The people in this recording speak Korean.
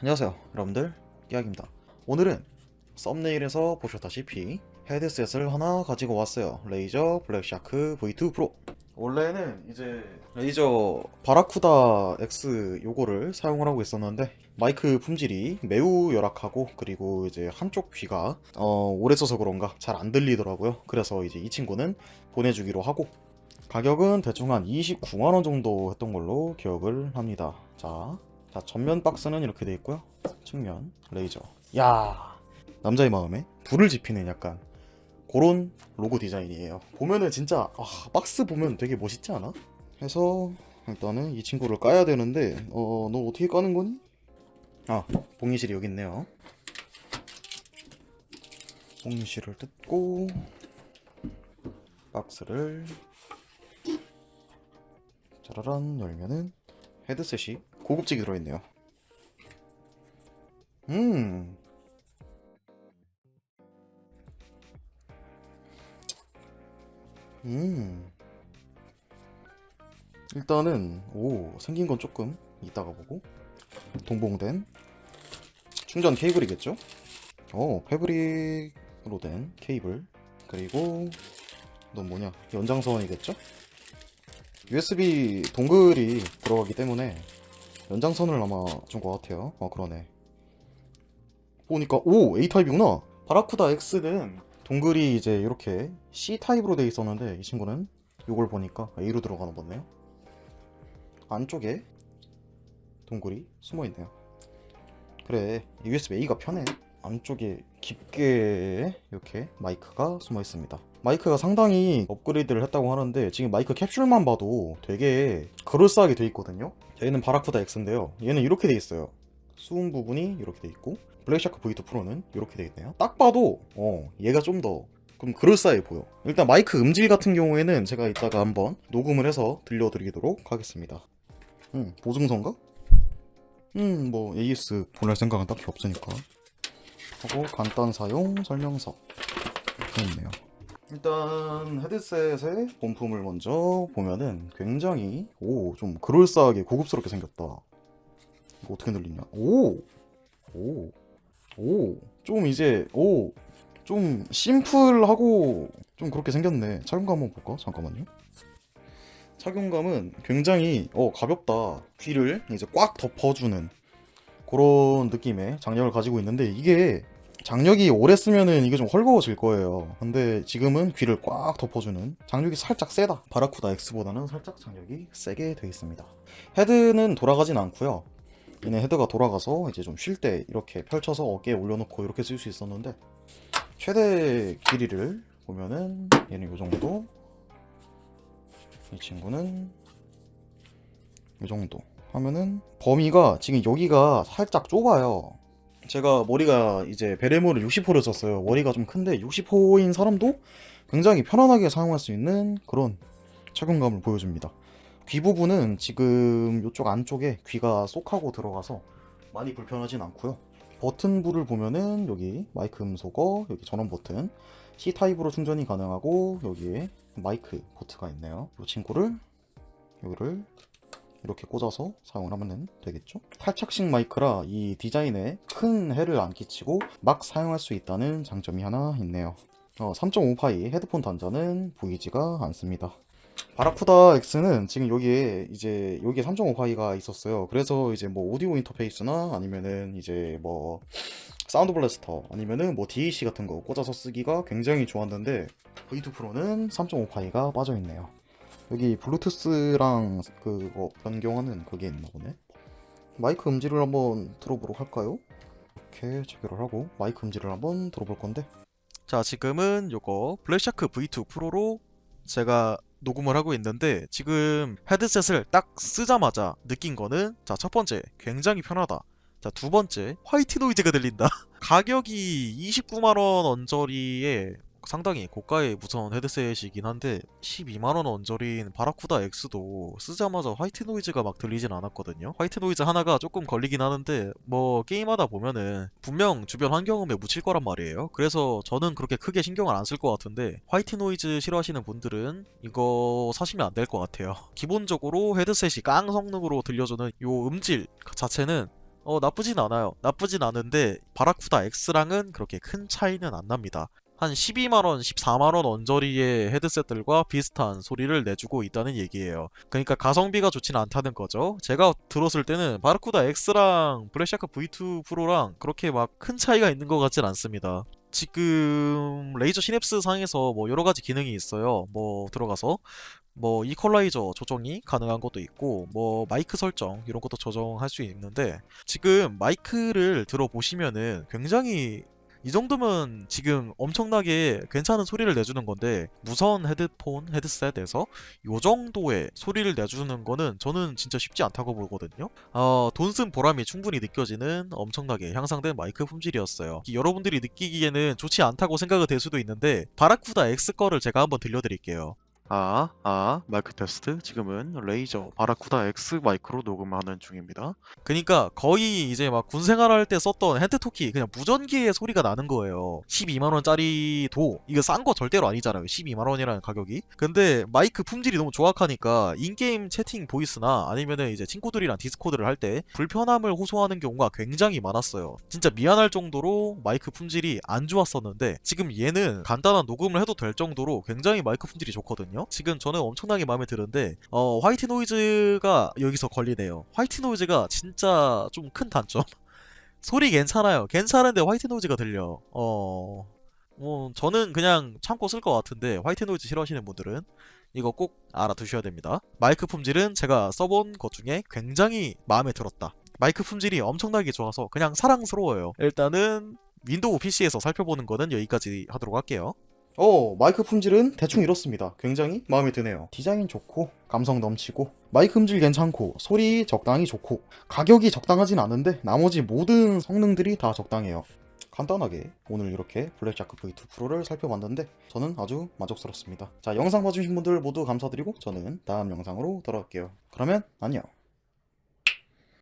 안녕하세요 여러분들. 끼약입니다. 오늘은 썸네일에서 보셨다시피 헤드셋을 하나 가지고 왔어요. 레이저 블랙샤크 V2 프로. 원래는 이제 레이저 바라쿠다 X 요거를 사용을 하고 있었는데 마이크 품질이 매우 열악하고 그리고 이제 한쪽 귀가 어, 오래 써서 그런가 잘 안 들리더라고요. 그래서 이제 이 친구는 보내주기로 하고 가격은 대충 한 29만원 정도 했던 걸로 기억을 합니다. 자 자, 전면 박스는 이렇게 돼 있고요. 측면 레이저. 야, 남자의 마음에 불을 지피는 약간 그런 로고 디자인이에요. 보면은 진짜 아, 박스 보면 되게 멋있지 않아? 해서 일단은 이 친구를 까야 되는데 어, 너 어떻게 까는 거니? 아, 봉인실이 여기 있네요. 봉인실을 뜯고 박스를 짜라란 열면은 헤드셋이 고급지게 들어있네요. 음. 음. 일단은 오 생긴 건 조금 이따가 보고 동봉된 충전 케이블이겠죠? 어 패브릭으로 된 케이블 그리고 넌 뭐냐 연장선이겠죠? USB 동글이 들어가기 때문에 연장선을 아마 준것 같아요. 아 그러네. 보니까 오 A 타입이구나. 바라쿠다 X는 동글이 이제 이렇게 C 타입으로 돼 있었는데 이 친구는 이걸 보니까 A로 들어가는 거네요. 안쪽에 동글이 숨어 있네요. 그래 USB A가 편해. 안쪽에 깊게 이렇게 마이크가 숨어 있습니다. 마이크가 상당히 업그레이드를 했다고 하는데 지금 마이크 캡슐만 봐도 되게 그럴싸하게 돼 있거든요. 얘는 바라쿠다 X인데요. 얘는 이렇게 돼 있어요. 수음 부분이 이렇게 돼 있고 블랙샤크 V2 프로는 이렇게 돼 있네요. 딱 봐도 어 얘가 좀더 그럼 그럴싸해 보여. 일단 마이크 음질 같은 경우에는 제가 이따가 한번 녹음을 해서 들려드리도록 하겠습니다. 음 보증서인가? 음뭐 AS 보낼 생각은 딱히 없으니까. 하고 간단 사용 설명서 이렇게 있네요. 일단 헤드셋의 본품을 먼저 보면은 굉장히 오 좀 그럴싸하게 고급스럽게 생겼다. 이거 어떻게 늘리냐? 오, 오, 오, 좀 이제 오, 좀 심플하고 좀 그렇게 생겼네. 착용감 한번 볼까? 잠깐만요. 착용감은 굉장히 어 가볍다. 귀를 이제 꽉 덮어주는 그런 느낌의 장력을 가지고 있는데 이게 장력이 오래 쓰면은 이게 좀 헐거워질 거예요. 근데 지금은 귀를 꽉 덮어주는 장력이 살짝 세다. 바라쿠다 X보다는 살짝 장력이 세게 되어 있습니다. 헤드는 돌아가진 않고요. 얘네 헤드가 돌아가서 이제 좀 쉴 때 이렇게 펼쳐서 어깨에 올려놓고 이렇게 쓸 수 있었는데 최대 길이를 보면은 얘는 이 정도, 이 친구는 이 정도 하면은 범위가 지금 여기가 살짝 좁아요. 제가 머리가 이제 베레모를 60호를 썼어요. 머리가 좀 큰데 60호인 사람도 굉장히 편안하게 사용할 수 있는 그런 착용감을 보여줍니다. 귀 부분은 지금 이쪽 안쪽에 귀가 쏙하고 들어가서 많이 불편하진 않고요. 버튼부를 보면은 여기 마이크 음소거, 여기 전원 버튼, C 타입으로 충전이 가능하고 여기에 마이크 포트가 있네요. 이 친구를 여기를 이렇게 꽂아서 사용을 하면 되겠죠. 탈착식 마이크라 이 디자인에 큰 해를 안 끼치고 막 사용할 수 있다는 장점이 하나 있네요. 어, 3.5파이 헤드폰 단자는 보이지가 않습니다. 바라쿠다 X는 지금 여기에 이제 여기에 3.5파이가 있었어요. 그래서 이제 뭐 오디오 인터페이스나 아니면은 이제 뭐 사운드 블래스터 아니면은 뭐 DAC 같은 거 꽂아서 쓰기가 굉장히 좋았는데 V2 프로는 3.5파이가 빠져 있네요. 여기 블루투스랑 그거 변경하는 그게 있나 보네. 마이크 음질을 한번 들어보도록 할까요? 이렇게 체결을 하고 마이크 음질을 한번 들어볼 건데. 자, 지금은 요거 블랙샤크 V2 프로로 제가 녹음을 하고 있는데 지금 헤드셋을 딱 쓰자마자 느낀 거는 자, 첫 번째 굉장히 편하다. 자, 두 번째 화이트 노이즈가 들린다. 가격이 29만 원 언저리에 상당히 고가의 무선 헤드셋이긴 한데 12만원 언저리인 바라쿠다 X도 쓰자마자 화이트 노이즈가 막 들리진 않았거든요 화이트 노이즈 하나가 조금 걸리긴 하는데 뭐 게임하다 보면은 분명 주변 환경음에 묻힐 거란 말이에요 그래서 저는 그렇게 크게 신경을 안 쓸 것 같은데 화이트 노이즈 싫어하시는 분들은 이거 사시면 안 될 것 같아요 기본적으로 헤드셋이 깡 성능으로 들려주는 요 음질 자체는 어, 나쁘진 않아요. 나쁘진 않은데 바라쿠다 X랑은 그렇게 큰 차이는 안 납니다. 한 12만원, 14만원 언저리의 헤드셋들과 비슷한 소리를 내주고 있다는 얘기예요. 그러니까 가성비가 좋지는 않다는 거죠. 제가 들었을 때는 바라쿠다 X랑 블랙샤크 V2 프로랑 그렇게 막 큰 차이가 있는 것 같진 않습니다. 지금 레이저 시냅스 상에서 뭐 여러 가지 기능이 있어요. 뭐 들어가서 뭐 이퀄라이저 조정이 가능한 것도 있고 뭐 마이크 설정 이런 것도 조정할 수 있는데 지금 마이크를 들어보시면은 굉장히 이 정도면 지금 엄청나게 괜찮은 소리를 내주는 건데 무선 헤드폰 헤드셋에서 이 정도의 소리를 내주는 거는 저는 진짜 쉽지 않다고 보거든요. 어, 돈 쓴 보람이 충분히 느껴지는 엄청나게 향상된 마이크 품질이었어요. 이 여러분들이 느끼기에는 좋지 않다고 생각이 될 수도 있는데 바라쿠다 X 거를 제가 한번 들려드릴게요. 아, 아, 마이크 테스트. 지금은 레이저 바라쿠다 X 마이크로 녹음하는 중입니다. 그니까 거의 이제 막 군 생활할 때 썼던 헤드토키 그냥 무전기의 소리가 나는 거예요. 12만 원짜리도 이거 싼 거 절대로 아니잖아요. 12만 원이라는 가격이. 근데 마이크 품질이 너무 조악하니까 인게임 채팅 보이스나 아니면은 이제 친구들이랑 디스코드를 할 때 불편함을 호소하는 경우가 굉장히 많았어요. 진짜 미안할 정도로 마이크 품질이 안 좋았었는데 지금 얘는 간단한 녹음을 해도 될 정도로 굉장히 마이크 품질이 좋거든요. 지금 저는 엄청나게 마음에 드는데 어, 화이트 노이즈가 여기서 걸리네요. 화이트 노이즈가 진짜 좀 큰 단점. 소리 괜찮아요. 괜찮은데 화이트 노이즈가 들려. 어, 뭐 저는 그냥 참고 쓸 것 같은데 화이트 노이즈 싫어하시는 분들은 이거 꼭 알아두셔야 됩니다. 마이크 품질은 제가 써본 것 중에 굉장히 마음에 들었다. 마이크 품질이 엄청나게 좋아서 그냥 사랑스러워요. 일단은 윈도우 PC에서 살펴보는 거는 여기까지 하도록 할게요. 어, 마이크 품질은 대충 이렇습니다. 굉장히 마음에 드네요. 디자인 좋고, 감성 넘치고, 마이크 품질 괜찮고, 소리 적당히 좋고, 가격이 적당하진 않은데, 나머지 모든 성능들이 다 적당해요. 간단하게 오늘 이렇게 블랙자크 V2 프로를 살펴봤는데 저는 아주 만족스럽습니다. 자 영상 봐주신 분들 모두 감사드리고 저는 다음 영상으로 돌아올게요. 그러면 안녕.